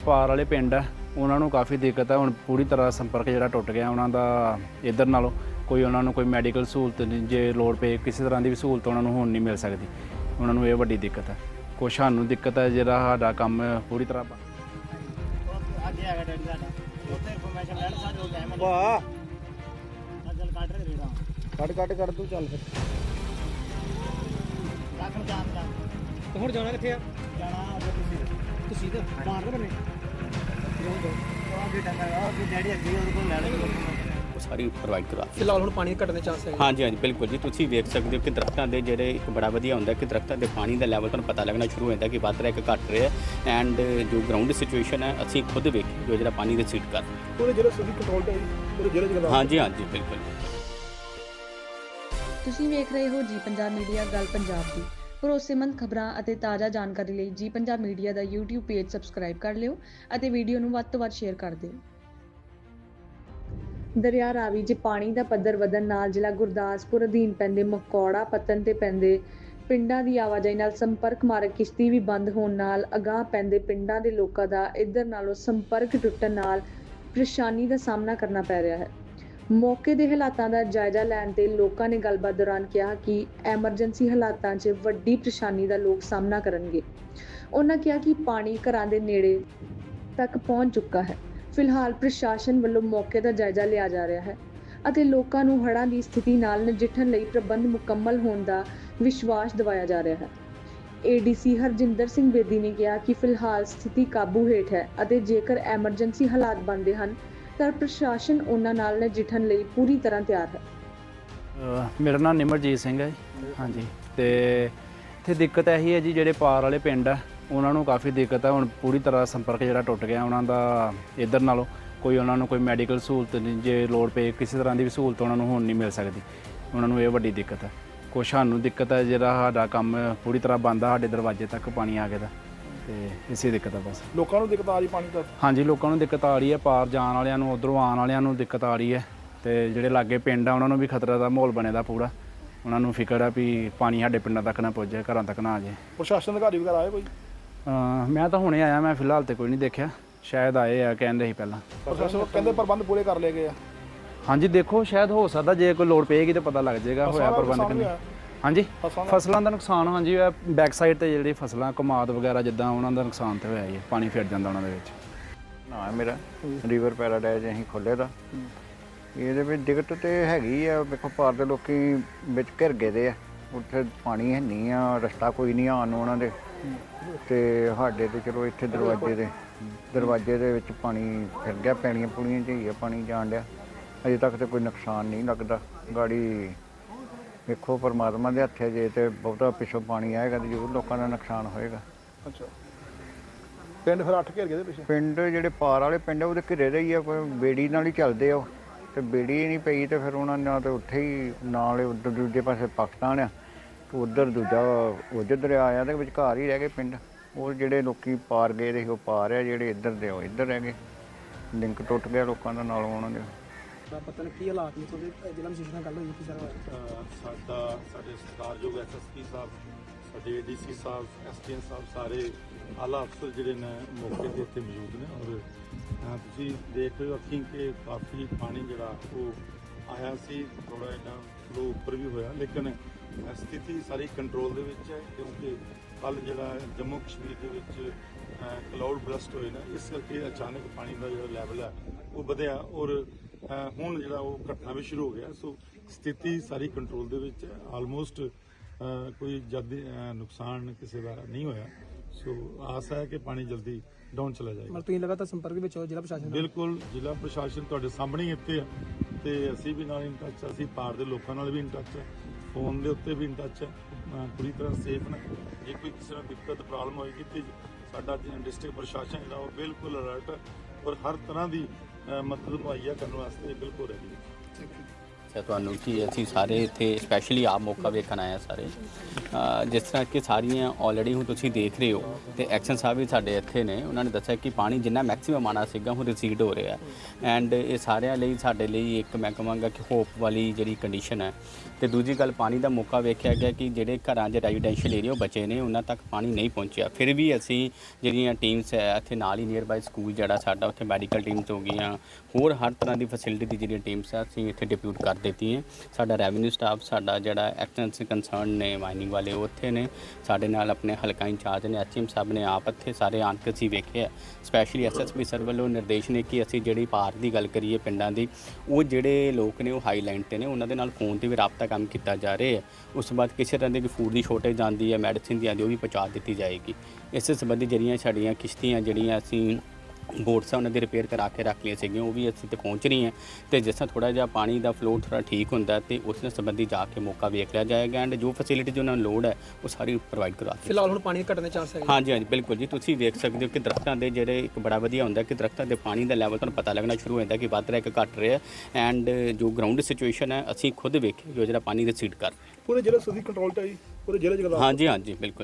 ਪਾਰ ਵਾਲੇ ਪਿੰਡ ਆ ਉਹਨਾਂ ਨੂੰ ਕਾਫੀ ਦਿੱਕਤ ਹੈ ਹੁਣ ਪੂਰੀ ਤਰ੍ਹਾਂ ਸੰਪਰਕ ਜਿਹੜਾ ਟੁੱਟ ਗਿਆ ਉਹਨਾਂ ਦਾ ਇਧਰ ਨਾਲੋਂ ਕੋਈ ਉਹਨਾਂ ਨੂੰ ਕੋਈ ਮੈਡੀਕਲ ਸਹੂਲਤ ਨਹੀਂ ਜੇ ਲੋੜ ਪਏ ਕਿਸੇ ਤਰ੍ਹਾਂ ਦੀ ਵੀ ਸਹੂਲਤ ਉਹਨਾਂ ਨੂੰ ਹੁਣ ਨਹੀਂ ਮਿਲ ਸਕਦੀ। ਉਹਨਾਂ ਨੂੰ ਇਹ ਵੱਡੀ ਦਿੱਕਤ ਹੈ ਕੁਛ ਸਾਨੂੰ ਦਿੱਕਤ ਹੈ ਜਿਹੜਾ ਸਾਡਾ ਕੰਮ ਪੂਰੀ ਤਰ੍ਹਾਂ ਬੰਦ। ਅੱਗੇ ਆ ਗਿਆ ਡੈਡੀ ਸਾਡਾ ਉੱਥੇ ਇਨਫੋਰਮੇਸ਼ਨ ਲੈਣ ਸਾਡੇ ਕੋਲ ਟਾਈਮ ਨਹੀਂ ਵਾਹ ਚੱਲ ਕੱਢ ਰਹੇ ਰੇੜਾ ਕੱਟ ਕੱਟ ਕੱਟ ਤੂੰ ਚੱਲ ਫਿਰ। ਰੱਖ ਜਾਣ ਤੇ ਹੁਣ ਜਾਣਾ ਕਿੱਥੇ ਆ? ਜਾਣਾ ਅੱਗੇ ਤੁਸੀਂ। ਤੁਸੀਂ ਤਾਂ ਬਾਹਰ ਬੰਨੇ ਉਹ ਸਾਰੀ ਪ੍ਰੋਵਾਈਡ ਕਰਾ ਫਿਲਹਾਲ ਹੁਣ ਪਾਣੀ ਘਟਣ ਦੇ ਚਾਂਸ ਹੈ ਹਾਂਜੀ ਹਾਂਜੀ ਬਿਲਕੁਲ ਜੀ। ਤੁਸੀਂ ਵੇਖ ਸਕਦੇ ਹੋ ਕਿ ਦਰਖਤਾਂ ਦੇ ਜਿਹੜੇ ਇੱਕ ਬੜਾ ਵਧੀਆ ਹੁੰਦਾ ਕਿ ਦਰਖਤਾਂ ਦੇ ਪਾਣੀ ਦਾ ਲੈਵਲ ਤੁਹਾਨੂੰ ਪਤਾ ਲੱਗਣਾ ਸ਼ੁਰੂ ਹੋ ਜਾਂਦਾ ਕਿ ਵੱਧ ਰਿਹਾ ਕਿ ਘਟ ਰਿਹਾ। ਐਂਡ ਜੋ ਗਰਾਊਂਡ ਸਿਚੁਏਸ਼ਨ ਹੈ ਅਸੀਂ ਖੁਦ ਵੇਖੀ ਜੋ ਜਿਹੜਾ ਪਾਣੀ ਦੇ ਸੀਟ ਕਰ ਪੂਰੇ ਜ਼ਿਲ੍ਹੇ ਸੁਦੀ ਕੰਟਰੋਲ ਤੇ ਪੂਰੇ ਜ਼ਿਲ੍ਹੇ ਜਗਦਾ ਹਾਂਜੀ ਹਾਂਜੀ ਬਿਲਕੁਲ ਤੁਸੀਂ ਵੇਖ ਰਹੇ ਹੋ ਜੀ ਪੰਜਾਬ ਮੀਡੀਆ ਗੱਲ ਪੰਜਾਬ ਦੀ। ਭਰੋਸੇਮੰਦ ਖਬਰਾਂ ਅਤੇ ਤਾਜ਼ਾ ਜਾਣਕਾਰੀ ਲਈ ਜੀ ਪੰਜਾਬ ਮੀਡੀਆ ਦਾ YouTube ਪੇਜ ਸਬਸਕ੍ਰਾਈਬ ਕਰ ਲਿਓ ਅਤੇ ਵੀਡੀਓ ਨੂੰ ਵੱਧ ਤੋਂ ਵੱਧ ਸ਼ੇਅਰ ਕਰ ਦਿਓ। ਦਰਿਆ ਰਾਵੀ 'ਚ ਪਾਣੀ ਦਾ ਪੱਧਰ ਵਧਣ ਨਾਲ ਜ਼ਿਲ੍ਹਾ ਗੁਰਦਾਸਪੁਰ ਅਧੀਨ ਪੈਂਦੇ ਮਕੌੜਾ ਪਤਨ ਤੇ ਪੈਂਦੇ ਪਿੰਡਾਂ ਦੀ ਆਵਾਜਾਈ ਨਾਲ ਸੰਪਰਕ ਮਾਰਗ ਕਿਸ਼ਤੀ ਵੀ ਬੰਦ ਹੋਣ ਨਾਲ ਅਗਾਂਹ ਪੈਂਦੇ ਪਿੰਡਾਂ ਦੇ ਲੋਕਾਂ ਦਾ ਇੱਧਰ ਨਾਲੋਂ ਸੰਪਰਕ ਟੁੱਟਣ ਨਾਲ ਪਰੇਸ਼ਾਨੀ ਦਾ ਸਾਹਮਣਾ ਕਰਨਾ ਪੈ ਰਿਹਾ ਹੈ। ਮੌਕੇ ਦੇ ਹਾਲਾਤਾਂ ਦਾ ਜਾਇਜ਼ਾ ਲੈਣ ਤੇ ਲੋਕਾਂ ਨੇ ਗੱਲਬਾਤ ਦੌਰਾਨ ਕਿਹਾ ਕਿ ਐਮਰਜੈਂਸੀ ਹਾਲਾਤਾਂ 'ਚ ਵੱਡੀ ਪਰੇਸ਼ਾਨੀ ਦਾ ਲੋਕ ਸਾਹਮਣਾ ਕਰਨਗੇ। ਉਹਨਾਂ ਕਿਹਾ ਕਿ ਪਾਣੀ ਘਰਾਂ ਦੇ ਨੇੜੇ ਤੱਕ ਪਹੁੰਚ ਚੁੱਕਾ ਹੈ। ਫਿਲਹਾਲ ਪ੍ਰਸ਼ਾਸਨ ਵੱਲੋਂ ਮੌਕੇ ਦਾ ਜਾਇਜ਼ਾ ਲਿਆ ਜਾ ਰਿਹਾ ਹੈ ਅਤੇ ਲੋਕਾਂ ਨੂੰ ਹੜ੍ਹਾਂ ਦੀ ਸਥਿਤੀ ਨਾਲ ਨਜਿੱਠਣ ਲਈ ਪ੍ਰਬੰਧ ਮੁਕੰਮਲ ਹੋਣ ਦਾ ਵਿਸ਼ਵਾਸ ਦਿਵਾਇਆ ਜਾ ਰਿਹਾ ਹੈ। ਏਡੀਸੀ ਹਰਜਿੰਦਰ ਸਿੰਘ ਬੇਦੀ ਨੇ ਕਿਹਾ ਕਿ ਫਿਲਹਾਲ ਸਥਿਤੀ ਕਾਬੂ ਹੇਠ ਹੈ ਅਤੇ ਜੇਕਰ ਐਮਰਜੈਂਸੀ ਹਾਲਾਤ ਬਣਦੇ ਹਨ ਤਾਂ ਪ੍ਰਸ਼ਾਸਨ ਉਹਨਾਂ ਨਾਲ ਨਜਿੱਠਣ ਲਈ ਪੂਰੀ ਤਰ੍ਹਾਂ ਤਿਆਰ ਹੈ। ਅਹ ਮੇਰਾ ਨਾਮ ਨਿਮਰਜੀਤ ਸਿੰਘ ਹੈ ਜੀ। ਹਾਂਜੀ। ਤੇ ਇੱਥੇ ਦਿੱਕਤ ਇਹੀ ਹੈ ਜੀ, ਜਿਹੜੇ ਪਾਰ ਵਾਲੇ ਪਿੰਡ ਆ, ਉਹਨਾਂ ਨੂੰ ਕਾਫੀ ਦਿੱਕਤ ਹੈ ਹੁਣ ਪੂਰੀ ਤਰ੍ਹਾਂ ਸੰਪਰਕ ਜਿਹੜਾ ਟੁੱਟ ਗਿਆ ਉਹਨਾਂ ਦਾ ਇਧਰ ਨਾਲੋਂ, ਕੋਈ ਉਹਨਾਂ ਨੂੰ ਕੋਈ ਮੈਡੀਕਲ ਸਹੂਲਤ ਨਹੀਂ, ਜੇ ਲੋੜ ਪਏ ਕਿਸੇ ਤਰ੍ਹਾਂ ਦੀ ਵੀ ਸਹੂਲਤ ਉਹਨਾਂ ਨੂੰ ਹੁਣ ਨਹੀਂ ਮਿਲ ਸਕਦੀ। ਉਹਨਾਂ ਨੂੰ ਇਹ ਵੱਡੀ ਦਿੱਕਤ ਹੈ ਕੁਛ ਸਾਨੂੰ ਦਿੱਕਤ ਹੈ ਜਿਹੜਾ ਸਾਡਾ ਕੰਮ ਪੂਰੀ ਤਰ੍ਹਾਂ ਬੰਦ ਆ, ਸਾਡੇ ਦਰਵਾਜ਼ੇ ਤੱਕ ਪਾਣੀ ਆ ਗਿਆ ਦਾ ਤੇ ਇਸੇ ਦਿੱਕਤ ਆ ਬਸ ਲੋਕਾਂ ਨੂੰ ਦਿੱਕਤ ਆ ਰਹੀ ਪਾਣੀ ਦਾ? ਹਾਂਜੀ ਲੋਕਾਂ ਨੂੰ ਦਿੱਕਤ ਆ ਰਹੀ ਹੈ। ਪਾਰ ਜਾਣ ਵਾਲਿਆਂ ਨੂੰ ਉਧਰੋਂ ਆਉਣ ਵਾਲਿਆਂ ਨੂੰ ਦਿੱਕਤ ਆ ਰਹੀ ਹੈ। ਤੇ ਜਿਹੜੇ ਲਾਗੇ ਪਿੰਡ ਆ ਉਹਨਾਂ ਨੂੰ ਵੀ ਖਤਰਾ ਦਾ ਮਾਹੌਲ ਬਣੇ ਦਾ ਪੂਰਾ। ਉਹਨਾਂ ਨੂੰ ਫਿਕਰ ਆ ਵੀ ਪਾਣੀ ਸਾਡੇ ਪਿੰਡਾਂ ਤੱਕ ਨਾ ਪਹੁੰਚੇ ਘਰਾਂ ਤੱਕ ਨਾ ਆ ਜਾਏ। ਪ੍ਰਸ਼ਾਸਨ ਅਧਿਕਾਰੀ ਵਗੈਰਾ ਆਏ ਕੋਈ? ਮੈਂ ਤਾਂ ਹੁਣੇ ਆਇਆ ਮੈਂ ਫਿਲਹਾਲ ਤੇ ਕੋਈ ਨਹੀਂ ਦੇਖਿਆ। ਸ਼ਾਇਦ ਆਏ ਆ ਕਹਿੰਦੇ ਸੀ ਪਹਿਲਾਂ। ਪ੍ਰਸ਼ਾਸਨ ਕਹਿੰਦੇ ਪ੍ਰਬੰਧ ਪੂਰੇ ਕਰ ਲਏ ਗਏ ਆ। ਹਾਂਜੀ ਦੇਖੋ ਸ਼ਾਇਦ ਹੋ ਸਕਦਾ ਜੇ ਕੋਈ ਲੋੜ ਪਏਗੀ ਤਾਂ ਪਤਾ ਲੱਗ ਜਾਏਗਾ ਹੋਇਆ ਪ੍ਰਬੰਧ ਕਿ ਨਹੀਂ। ਹਾਂਜੀ। ਫਸਲਾਂ ਦਾ- ਨੁਕਸਾਨ ਹਾਂਜੀ ਬੈਕ ਸਾਈਡ ਤੇ ਜਿਹੜੀ ਫਸਲਾਂ ਕਮਾਦ ਵਗੈਰਾ ਜਿੱਦਾਂ ਉਹਨਾਂ ਦਾ ਨੁਕਸਾਨ ਤੇ ਹੋਇਆ ਹੀ ਹੈ ਪਾਣੀ ਫਿਰ ਜਾਂਦਾ ਉਹਨਾਂ ਦੇ ਵਿੱਚ। ਨਾ ਹੈ ਮੇਰਾ ਰਿਵਰ ਪੈਰਾਡਾਈਜ਼ ਅਸੀਂ ਖੋਲ੍ਹੇ ਦਾ ਇਹਦੇ ਵਿੱਚ ਦਿੱਕਤ ਤੇ ਹੈਗੀ ਆ ਵੇਖੋ ਪਾਰ ਦੇ ਲੋਕੀ ਵਿੱਚ ਘਿਰ ਗਏ ਦੇ ਆ ਉੱਥੇ ਪਾਣੀ ਹੈ ਨਹੀਂ ਆ ਰਸਤਾ ਕੋਈ ਨਹੀਂ ਆਉਣ ਉਹਨਾਂ ਦੇ। ਤੇ ਸਾਡੇ ਤੇ ਚਲੋ ਇੱਥੇ ਦਰਵਾਜ਼ੇ ਦੇ ਦਰਵਾਜ਼ੇ ਦੇ ਵਿੱਚ ਪਾਣੀ ਫਿਰ ਗਿਆ ਪੈਣੀਆਂ ਪੁਣੀਆਂ ਚ ਹੀ ਆ ਪਾਣੀ ਜਾਣ ਡਿਆ। ਅਜੇ ਤੱਕ ਤੇ ਕੋਈ ਨੁਕਸਾਨ ਨਹੀਂ ਲੱਗਦਾ ਗਾੜੀ ਵੇਖੋ ਪਰਮਾਤਮਾ ਦੇ ਹੱਥੇ ਜੇ ਤੇ ਬਹੁਤਾ ਪਿੱਛੋਂ ਪਾਣੀ ਆਏਗਾ ਤੇ ਜ਼ਰੂਰ ਲੋਕਾਂ ਦਾ ਨੁਕਸਾਨ ਹੋਏਗਾ। ਅੱਛਾ। ਪਿੰਡ ਫਿਰ ਅੱਠ ਘੇਰ ਗਏ ਦੇ ਪਿੱਛੇ? ਪਿੰਡ ਜਿਹੜੇ ਪਾਰ ਵਾਲੇ ਪਿੰਡ ਆ ਉਹਦੇ ਘਿਰੇ ਦੇ ਹੀ ਆ ਕੋਈ ਬੇੜੀ ਨਾਲ ਹੀ ਚੱਲਦੇ ਆ ਉਹ। ਤੇ ਬੇੜੀ ਨਹੀਂ ਪਈ ਤੇ ਫਿਰ ਉਹਨਾਂ ਨਾਲ ਤੇ ਉੱਥੇ ਹੀ ਨਾਲ ਉਧਰ ਦੂਜੇ ਪਾਸੇ ਪਾਕਿਸਤਾਨ ਆ। ਤੇ ਉਧਰ ਦੂਜਾ ਉਧਰ ਦਰਿਆ ਆ ਤੇ ਵਿਚਕਾਰ ਹੀ ਰਹਿ ਗਏ ਪਿੰਡ। ਉਹ ਜਿਹੜੇ ਲੋਕੀ ਪਾਰ ਗਏ ਦੇ ਸੀ ਉਹ ਪਾਰ ਆ ਜਿਹੜੇ ਇੱਧਰ ਦੇ ਉਹ ਇੱਧਰ ਰਹਿ ਗਏ। ਲਿੰਕ ਟੁੱਟ ਗਿਆ ਲੋਕਾਂ ਦਾ ਨਾਲ ਉਹਨਾਂ ਦੇ। ਪਤਾ ਨਹੀਂ ਕੀ ਹਾਲਾਤ ਨੇ ਤੁਹਾਡੇ ਜ਼ਿਲ੍ਹਾ ਮਸ਼ੀਨ ਨਾਲ ਗੱਲ ਹੋਈ ਕੀ ਸਾਰਾ ਅ, ਸਾਡਾ ਸਾਡੇ ਸਤਿਕਾਰਯੋਗ ਐਸਐਸਪੀ ਸਾਹਿਬ ਸਾਡੇ ਏਡੀਸੀ ਸਾਹਿਬ ਐਸਟੀਐਨ ਸਾਹਿਬ ਸਾਰੇ ਆਲਾ ਅਫਸਰ ਜਿਹੜੇ ਨੇ ਮੌਕੇ ਤੇ ਇੱਥੇ ਮੌਜੂਦ ਨੇ ਔਰ ਅ, ਤੁਸੀਂ ਦੇਖ ਰਹੇ ਹੋ ਅੱਖੀਂ ਕਿ ਕਾਫੀ ਪਾਣੀ ਜਿਹੜਾ ਉਹ ਆਇਆ ਸੀ ਥੋੜਾ ਜਿਹਾ ਫਲੋ ਉੱਪਰ ਵੀ ਹੋਇਆ ਲੇਕਿਨ ਅ, ਸਥਿਤੀ ਸਾਰੀ ਕੰਟਰੋਲ ਦੇ ਵਿੱਚ ਹੈ ਕਿਉਂਕਿ ਕੱਲ ਜਿਹੜਾ ਜੰਮੂ ਕਸ਼ਮੀਰ ਦੇ ਵਿੱਚ ਕਲਾਉਡ ਬਰਸਟ ਹੋਏ ਨਾ ਇਸ ਕਰਕੇ ਅਚਾਨਕ ਪਾਣੀ ਦਾ ਜਿਹੜਾ ਲੈਵਲ ਹੈ ਉਹ ਵਧਿਆ ਔਰ ਹੁਣ ਜਿਹੜਾ ਉਹ ਘਟਣਾ ਵੀ ਸ਼ੁਰੂ ਹੋ ਗਿਆ ਸੋ ਸਥਿਤੀ ਸਾਰੀ ਕੰਟਰੋਲ ਦੇ ਵਿੱਚ ਹੈ। ਆਲਮੋਸਟ ਕੋਈ ਜਲਦੀ ਅ, ਨੁਕਸਾਨ ਕਿਸੇ ਦਾ ਨਹੀਂ ਹੋਇਆ। ਸੋ ਆਸ ਹੈ ਕਿ ਪਾਣੀ ਜਲਦੀ ਡਾਊਨ ਚਲਾ ਜਾਏਗਾ। ਮਤਲਬ ਤੁਸੀਂ ਲਗਾਤਾਰ ਸੰਪਰਕ ਵਿੱਚ ਹੋ ਜ਼ਿਲ੍ਹਾ ਪ੍ਰਸ਼ਾਸਨ ਨਾਲ? ਬਿਲਕੁਲ ਜ਼ਿਲ੍ਹਾ ਪ੍ਰਸ਼ਾਸਨ ਤੁਹਾਡੇ ਸਾਹਮਣੇ ਹੀ ਇੱਥੇ ਆ। ਤੇ ਅਸੀਂ ਵੀ ਨਾਲ ਇਨ ਟੱਚ ਅਸੀਂ ਪਾਰ ਦੇ ਲੋਕਾਂ ਨਾਲ ਵੀ ਇਨ ਟੱਚ ਹੈ ਫੋਨ ਦੇ ਉੱਤੇ ਵੀ ਇਨ ਟੱਚ ਹੈ ਪੂਰੀ ਤਰ੍ਹਾਂ ਸੇਫ ਨੇ। ਜੇ ਕੋਈ ਕਿਸੇ ਨੂੰ ਦਿੱਕਤ ਪ੍ਰੋਬਲਮ ਹੋਏਗੀ ਤੇ ਸਾਡਾ ਡਿਸਟ੍ਰਿਕਟ ਪ੍ਰਸ਼ਾਸਨ ਜਿਹੜਾ ਉਹ ਬਿਲਕੁਲ ਅਲਰਟ ਹੈ ਔਰ ਹਰ ਤਰ੍ਹਾਂ ਦੀ ਮਦਦ ਮੁਹੱਈਆ ਕਰਨ ਵਾਸਤੇ ਬਿਲਕੁਲ ਰੈਡੀ ਹੈ। ਦੱਸਿਆ ਤੁਹਾਨੂੰ ਕਿ ਅਸੀਂ ਸਾਰੇ ਇੱਥੇ ਸਪੈਸ਼ਲੀ ਆਪ ਮੌਕਾ ਵੇਖਣ ਆਏ ਆ ਸਾਰੇ। ਅ, ਜਿਸ ਤਰ੍ਹਾਂ ਕਿ ਸਾਰੀਆਂ ਆਲਰੇਡੀ ਹੁਣ ਤੁਸੀਂ ਦੇਖ ਰਹੇ ਹੋ ਤੇ ਐਕਸ਼ਨ ਸਾਹਿਬ ਵੀ ਸਾਡੇ ਇੱਥੇ ਨੇ। ਉਹਨਾਂ ਨੇ ਦੱਸਿਆ ਕਿ ਪਾਣੀ ਜਿੰਨਾ ਮੈਕਸਿਮਮ ਆਣਾ ਸੀਗਾ ਹੁਣ ਰਿਸੀਡ ਹੋ ਰਿਹਾ ਐਂਡ ਇਹ ਸਾਰਿਆਂ ਲਈ ਸਾਡੇ ਲਈ ਇੱਕ ਮੈਂ ਕਹਾਂਗਾ ਕਿ ਹੋਪ ਵਾਲੀ ਜਿਹੜੀ ਕੰਡੀਸ਼ਨ ਹੈ। ਤੇ ਦੂਜੀ ਗੱਲ ਪਾਣੀ ਦਾ ਮੌਕਾ ਵੇਖਿਆ ਗਿਆ ਕਿ ਜਿਹੜੇ ਘਰਾਂ 'ਚ ਰੈਜ਼ੀਡੈਂਸ਼ੀਅਲ ਏਰੀਆ ਬਚੇ ਨੇ ਉਹਨਾਂ ਤੱਕ ਪਾਣੀ ਨਹੀਂ ਪਹੁੰਚਿਆ। ਫਿਰ ਵੀ ਅਸੀਂ ਜਿਹੜੀਆਂ ਟੀਮਸ ਹੈ ਇੱਥੇ ਨਾਲ ਹੀ ਨੀਅਰ ਬਾਈ ਸਕੂਲ ਜਿਹੜਾ ਸਾਡਾ ਉੱਥੇ ਮੈਡੀਕਲ ਟੀਮਸ ਹੋ ਗਈਆਂ। ਹੋਰ ਹਰ ਤਰ੍ਹਾਂ ਦੀ ਫੈਸਿਲਿਟੀ ਦੀ ਜਿਹੜੀਆਂ ਟੀਮਸ ਆ ਅਸੀਂ ਇੱਥੇ ਡਿਪਿਊਟ ਕਰ ਦਿੱਤੀਆਂ ਸਾਡਾ ਰੈਵਨਿਊ ਸਟਾਫ ਸਾਡਾ ਜਿਹੜਾ ਐਕਸਟੈਂਸ ਕੰਸਰਨ ਨੇ ਮਾਈਨਿੰਗ ਵਾਲੇ, ਉਹ ਉੱਥੇ ਨੇ। ਸਾਡੇ ਨਾਲ ਆਪਣੇ ਹਲਕਾ ਇੰਚਾਰਜ ਨੇ, ਐਚਐਮ ਸਾਹਿਬ ਨੇ ਆਪ ਇੱਥੇ ਸਾਰੇ ਆਣ ਕੇ ਅਸੀਂ ਵੇਖਿਆ। ਸਪੈਸ਼ਲੀ ਐਸਐਸਪੀ ਸਰ ਵੱਲੋਂ ਨਿਰਦੇਸ਼ ਨੇ ਕਿ ਅਸੀਂ ਜਿਹੜੀ ਪਾਰ ਦੀ ਗੱਲ ਕਰੀਏ ਪਿੰਡਾਂ ਦੀ, ਉਹ ਜਿਹੜੇ ਲੋਕ ਨੇ, ਉਹ ਹਾਈਲਾਈਨ ਤੇ ਨੇ। ਉਹਨਾਂ ਦੇ ਨਾਲ ਫੋਨ ਤੇ ਵੀ ਰਾਬਤਾ ਕੰਮ ਕੀਤਾ ਜਾ ਰਿਹਾ ਹੈ। ਉਸ ਤੋਂ ਬਾਅਦ ਕਿਸੇ ਤਰ੍ਹਾਂ ਦੀ ਫੂਡ ਦੀ ਸ਼ੋਰਟੇਜ ਆਉਂਦੀ ਹੈ ਮੈਡੀਸਿਨ ਦੀ ਆਉਂਦੀ ਉਹ ਵੀ ਪਹੁੰਚਾ ਦਿੱਤੀ ਜਾਏਗੀ। ਇਸ ਸੰਬੰਧੀ ਜਿਹੜੀਆਂ ਸਾਡੀਆਂ ਕਿਸ਼ਤੀਆਂ, ਜਿਹੜੀਆਂ ਅਸੀਂ ਬੋਟਸ ਆ ਉਹਨਾਂ ਦੀ ਰਿਪੇਅਰ ਕਰਾ ਕੇ ਰੱਖ ਲਈਆਂ ਸੀਗੀਆਂ ਉਹ ਵੀ ਅਸੀਂ ਤੇ ਪਹੁੰਚ ਰਹੀਆਂ ਤੇ ਜਿਸ ਤਰ੍ਹਾਂ ਥੋੜਾ ਜਿਹਾ ਪਾਣੀ ਦਾ ਫਲੋ ਥੋੜਾ ਠੀਕ ਹੁੰਦਾ ਹੈ ਤੇ ਉਸ ਨਾਲ ਸੰਬੰਧੀ ਜਾ ਕੇ ਮੌਕਾ ਵੇਖ ਲਿਆ ਜਾਏਗਾ ਐਂਡ ਜੋ ਫੈਸਿਲਿਟੀ ਉਹਨਾਂ ਨੂੰ ਲੋੜ ਹੈ ਉਹ ਸਾਰੀ ਪ੍ਰੋਵਾਈਡ ਕਰਵਾ ਦਿੱਤੀ ਫਿਲਹਾਲ ਹੁਣ ਪਾਣੀ ਘਟਣ ਦੇ ਚਾਂਸ ਹੈਗੇ। ਹਾਂਜੀ ਹਾਂਜੀ ਬਿਲਕੁਲ ਜੀ। ਤੁਸੀਂ ਵੇਖ ਸਕਦੇ ਹੋ ਕਿ ਦਰਖਤਾਂ ਦੇ ਜਿਹੜੇ ਇੱਕ ਬੜਾ ਵਧੀਆ ਹੁੰਦਾ ਕਿ ਦਰਖਤਾਂ ਦੇ ਪਾਣੀ ਦਾ ਲੈਵਲ ਤੁਹਾਨੂੰ ਪਤਾ ਲੱਗਣਾ ਸ਼ੁਰੂ ਹੋ ਜਾਂਦਾ ਕਿ ਵੱਧ ਰਿਹਾ ਕਿ ਘਟ ਰਿਹਾ ਐਂਡ ਜੋ ਗਰਾਊਂਡ ਸਿਚੁਏਸ਼ਨ ਹੈ ਅਸੀਂ ਖੁਦ ਵੇਖੀ ਜੋ ਜਿਹੜਾ ਪਾਣੀ ਦੇ ਸੀਡ ਕਰ ਰਹੇ। ਪੂਰੇ ਜ਼ਿਲ੍ਹੇ ਸੁਦੀ ਕੰਟਰੋਲ ਚ ਆਈ ਪੂਰੇ ਜ਼ਿਲ੍ਹੇ ਚ ਹਾਂਜੀ ਹਾਂਜੀ ਬਿਲਕੁਲ।